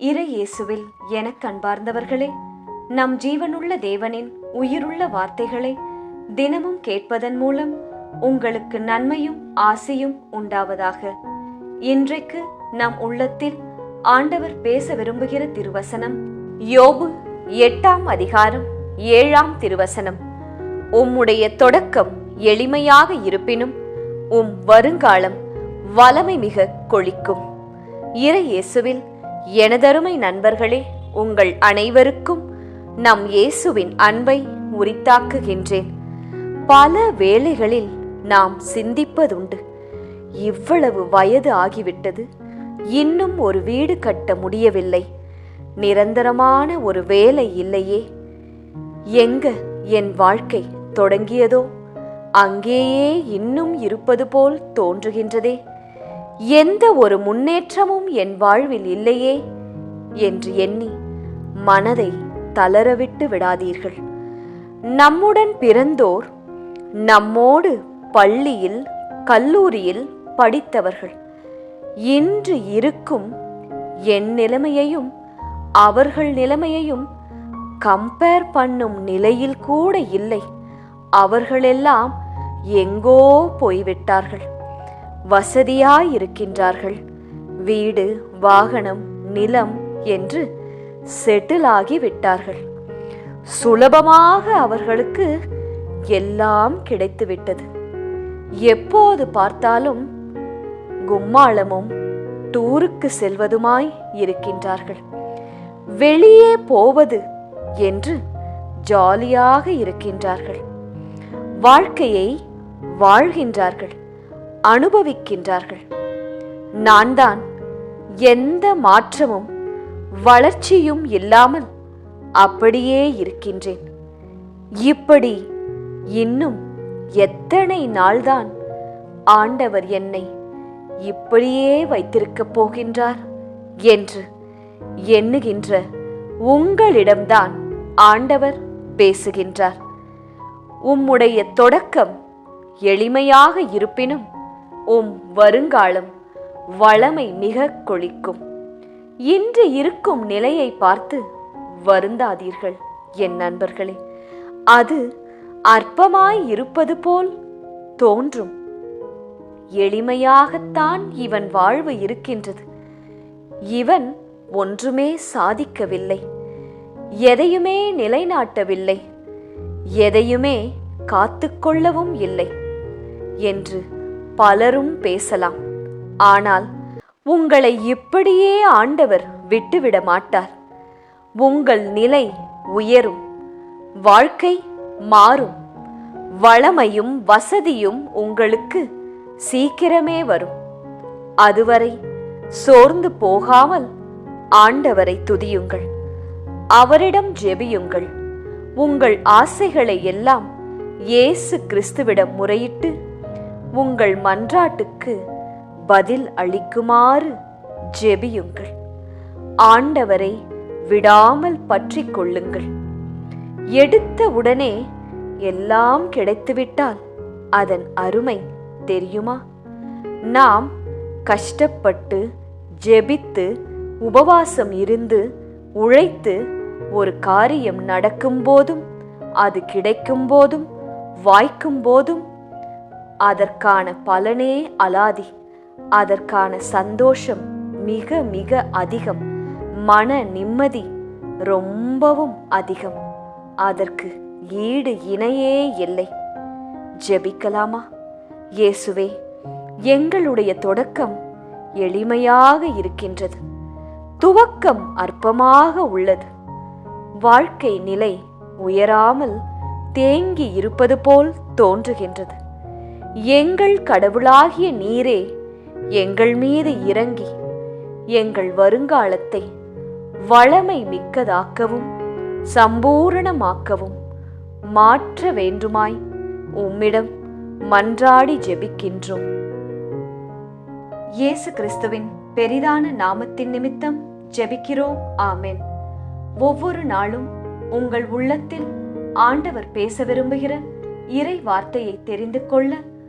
இறை இயேசுவில் எனக் கண்பார்ந்தவர்களே நம் ஜீவனுள்ள தேவனின் உயிருள்ள வார்த்தைகளை தினமும் கேட்பதன் மூலம் உங்களுக்கு நன்மையும் ஆசையும் உண்டாவதாக. இன்றைக்கு நம் உள்ளத்தில் ஆண்டவர் பேச விரும்புகிற திருவசனம் யோபு எட்டாம் அதிகாரம் ஏழாம் திருவசனம். உம்முடைய தொடக்கம் எளிமையாக இருப்பினும் உம் வருங்காலம் வலமை மிக கொழிக்கும் இறை இயேசுவில் எனதருமை நண்பர்களே உங்கள் அனைவருக்கும் நம் இயேசுவின் அன்பை உரித்தாக்குகின்றேன் பல வேளைகளில் நாம் சிந்திப்பதுண்டு இவ்வளவு வயது ஆகிவிட்டது இன்னும் ஒரு வீடு கட்ட முடியவில்லை நிரந்தரமான ஒரு வேலை இல்லையே. எங்க என் வாழ்க்கை தொடங்கியதோ அங்கேயே இன்னும் இருப்பது போல் தோன்றுகின்றதே. எந்த ஒரு முன்னேற்றமும் என் வாழ்வில் இல்லையே என்று எண்ணி மனதை தளரவிட்டு விடாதீர்கள். நம்முடன் பிறந்தோர் நம்மோடு பள்ளியில் கல்லூரியில் படித்தவர்கள். இன்று இருக்கும் என் நிலைமையையும் அவர்கள் நிலைமையையும் கம்பேர் பண்ணும் நிலையில் கூட இல்லை. அவர்களெல்லாம் எங்கோ போய்விட்டார்கள். வசதியாயிருக்கின்றார்கள். வீடு வாகனம் நிலம் என்று செட்டில் ஆகிவிட்டார்கள் சுலபமாக அவர்களுக்கு எல்லாம் கிடைத்துவிட்டது. எப்போது பார்த்தாலும் கும்மாளமும் டூருக்கு செல்வதுமாய் இருக்கின்றார்கள். வெளியே போவது என்று ஜாலியாக இருக்கின்றார்கள். வாழ்க்கையை வாழ்கின்றார்கள். அனுபவிக்கின்றார்கள். நான் தான் எந்த மாற்றமும் வளர்ச்சியும் இல்லாமல் அப்படியே இருக்கின்றேன். இப்படி இன்னும் எத்தனை நாள்தான் ஆண்டவர் என்னை இப்படியே வைத்திருக்கப் போகின்றார் என்று எண்ணுகின்ற உங்களிடம்தான் ஆண்டவர் பேசுகின்றார். உம்முடைய தொடக்கம் எளிமையாக இருப்பினும் உம் வருங்காலம் வளமை மிக கொழிக்கும் இன்று இருக்கும் நிலையை பார்த்து வருந்தாதீர்கள் என் நண்பர்களே. அது அற்பமாய் இருப்பது போல் தோன்றும். எளிமையாகத்தான் இவன் வாழ்வு இருக்கின்றது. இவன் ஒன்றுமே சாதிக்கவில்லை. எதையுமே நிலைநாட்டவில்லை. எதையுமே காத்துக்கொள்ளவும் இல்லை. என்று பலரும் பேசலாம். ஆனால் உங்களை இப்படியே ஆண்டவர் விட்டுவிட மாட்டார். உங்கள் நிலை உயரும் வாழ்க்கை மாறும் வளமையும் வசதியும் உங்களுக்கு சீக்கிரமே வரும். அதுவரை சோர்ந்து போகாமல் ஆண்டவரை துதியுங்கள். அவரிடம் ஜெபியுங்கள். உங்கள் ஆசைகளை எல்லாம் இயேசு கிறிஸ்துவிடம் முறையிட்டு உங்கள் மன்றாட்டுக்கு பதில் அளிக்குமாறு ஜெபியுங்கள். ஆண்டவரை விடாமல் பற்றி கொள்ளுங்கள். எடுத்த உடனே எல்லாம் கிடைத்துவிட்டால் அதன் அருமை தெரியுமா? நாம் கஷ்டப்பட்டு ஜெபித்து உபவாசம் இருந்து உழைத்து ஒரு காரியம் நடக்கும் போதும் அது கிடைக்கும் போதும் வாய்க்கும் போதும் அதற்கான பலனே அலாதி. அதற்கான சந்தோஷம் மிக மிக அதிகம். மன நிம்மதி ரொம்பவும் அதிகம். அதற்கு ஈடு இணையே இல்லை. ஜெபிக்கலாமா? இயேசுவே எங்களுடைய தொடக்கம் எளிமையாக இருக்கின்றது. துவக்கம் அற்பமாக உள்ளது. வாழ்க்கை நிலை உயராமல் தேங்கி இருப்பது போல் தோன்றுகின்றது. எங்கள் கடவுளாகிய நீரே எங்கள் மீது இறங்கி எங்கள் வருங்காலத்தை வளமை மிக்கதாக்கவும் சம்பூரணமாக்கவும் மாற்ற வேண்டுமாய் உம்மிடம் மன்றாடி ஜெபிக்கின்றோம். இயேசு கிறிஸ்துவின் பெரிதான நாமத்தின் நிமித்தம் ஜெபிக்கிறோம். ஆமென். ஒவ்வொரு நாளும் உங்கள் உள்ளத்தில் ஆண்டவர் பேச விரும்புகிற இறை வார்த்தையை தெரிந்து கொள்ள